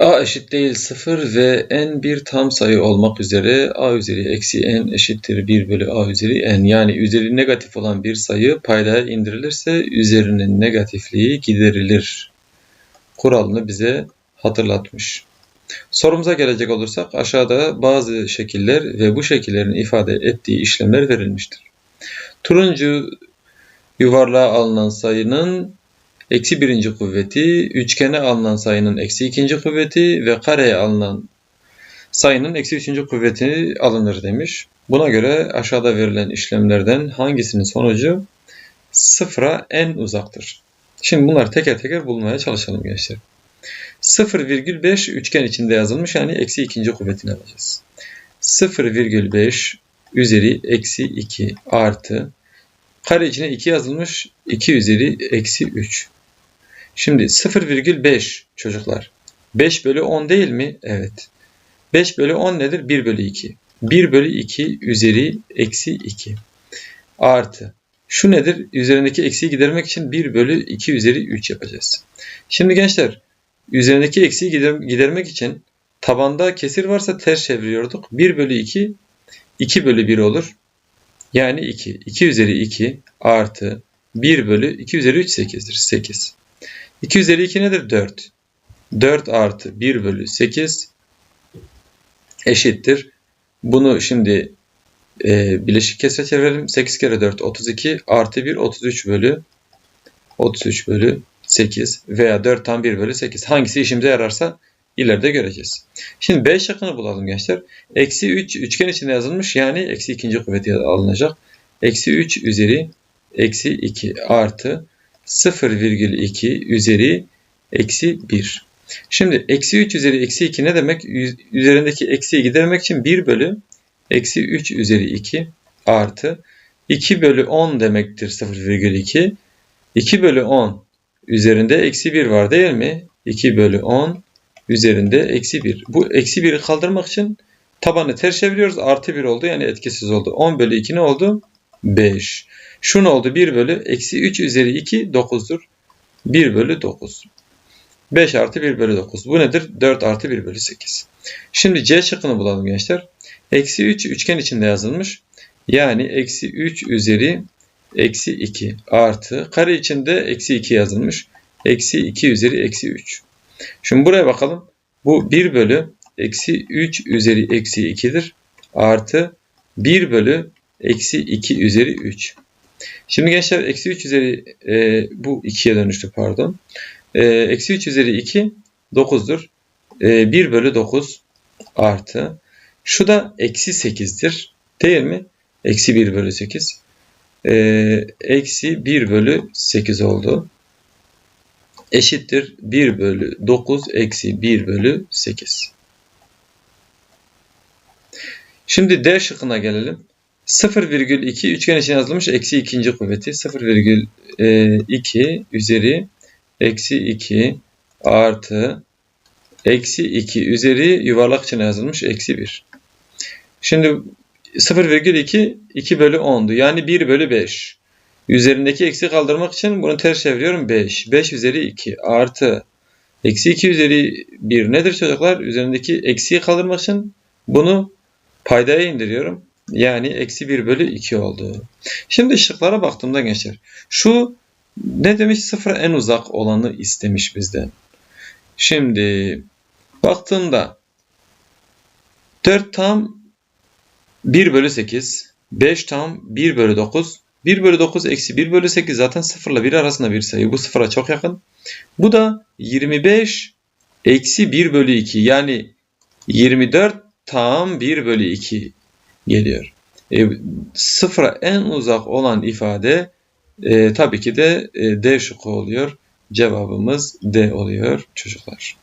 a eşit değil 0 ve n bir tam sayı olmak üzere a üzeri eksi n eşittir 1 bölü a üzeri n. Yani üzeri negatif olan bir sayı paydaya indirilirse üzerinin negatifliği giderilir. Kuralını bize hatırlatmış. Sorumuza gelecek olursak aşağıda bazı şekiller ve bu şekillerin ifade ettiği işlemler verilmiştir. Turuncu yuvarlığa alınan sayının eksi birinci kuvveti, üçgene alınan sayının eksi ikinci kuvveti ve kareye alınan sayının eksi üçüncü kuvveti alınır demiş. Buna göre aşağıda verilen işlemlerden hangisinin sonucu sıfıra en uzaktır? Şimdi bunları teker teker bulmaya çalışalım gençler. 0,5 üçgen içinde yazılmış yani eksi ikinci kuvvetini alacağız. 0,5 üzeri eksi 2 artı kare içine 2 yazılmış 2 üzeri eksi 3. Şimdi 0,5 çocuklar. 5 bölü 10 değil mi? Evet. 5 bölü 10 nedir? 1 bölü 2. 1 bölü 2 üzeri eksi 2. Artı. Şu nedir? Üzerindeki eksiği gidermek için 1 bölü 2 üzeri 3 yapacağız. Şimdi gençler üzerindeki eksiği gidermek için tabanda kesir varsa ters çeviriyorduk. 1 bölü 2 2 bölü 1 olur. Yani 2. 2 üzeri 2 artı 1 bölü 2 üzeri 3 8'dir. 8. 2 üzeri 2 nedir? 4. 4 artı 1 bölü 8 eşittir. Bunu şimdi e, bileşik kesre çevirelim. 8 kere 4 32 artı 1 33 bölü 33 bölü 8 veya 4 tam 1 bölü 8. Hangisi işimize yararsa ileride göreceğiz. Şimdi B şıkkını bulalım gençler. Eksi 3 üçgen içinde yazılmış yani eksi ikinci kuvveti alınacak. Eksi 3 üzeri eksi 2 artı 0,2 üzeri eksi 1. Şimdi eksi 3 üzeri eksi 2 ne demek? Üzerindeki eksiyi gidermek için 1 bölü eksi 3 üzeri 2 artı 2 bölü 10 demektir 0,2. 2 bölü 10 üzerinde eksi 1 var değil mi? 2 bölü 10 üzerinde eksi 1. Bu eksi 1'i kaldırmak için tabanı ters çeviriyoruz. Artı 1 oldu yani etkisiz oldu. 10 bölü 2 ne oldu? 5. Şu ne oldu? 1 bölü eksi 3 üzeri 2 9'dur. 1 bölü 9. 5 artı 1 bölü 9. Bu nedir? 4 artı 1 bölü 8. Şimdi C şıkkını bulalım gençler. Eksi 3 üçgen içinde yazılmış. Yani eksi 3 üzeri eksi 2 artı kare içinde eksi 2 yazılmış. Eksi 2 üzeri eksi 3. Şimdi buraya bakalım. Bu 1 bölü eksi 3 üzeri eksi 2'dir. Artı 1 bölü eksi 2 üzeri 3. Şimdi gençler eksi 3 üzeri e, bu 2'ye dönüştü pardon. E, eksi 3 üzeri 2 9'dur. E, 1 bölü 9 artı. Şu da eksi 8'dir. Değil mi? Eksi 1 bölü 8. E, eksi 1 bölü 8 oldu. Eşittir 1 bölü 9 eksi 1 bölü 8. Şimdi D şıkkına gelelim. 0,2 üçgen için yazılmış eksi ikinci kuvveti 0,2 üzeri eksi 2 artı eksi 2 üzeri yuvarlak için yazılmış eksi 1. Şimdi 0,2 2 bölü 10'du. Yani 1 bölü 5. Üzerindeki eksi kaldırmak için bunu ters çeviriyorum 5. 5 üzeri 2 artı eksi 2 üzeri 1 nedir çocuklar? Üzerindeki eksiyi kaldırmak için bunu paydaya indiriyorum. Yani eksi 1 bölü 2 oldu. Şimdi şıklara baktığımda gençler. Şu ne demiş? Sıfıra en uzak olanı istemiş bizden. Şimdi baktığımda 4 tam 1 bölü 8. 5 tam 1 bölü 9. 1 bölü 9 eksi 1 bölü 8 zaten 0 ile 1 arasında bir sayı. Bu sıfıra çok yakın. Bu da 25 eksi 1 bölü 2. Yani 24 tam 1 bölü 2 geliyor. E, sıfıra en uzak olan ifade e, tabii ki de e, D şıkkı oluyor. Cevabımız D oluyor çocuklar.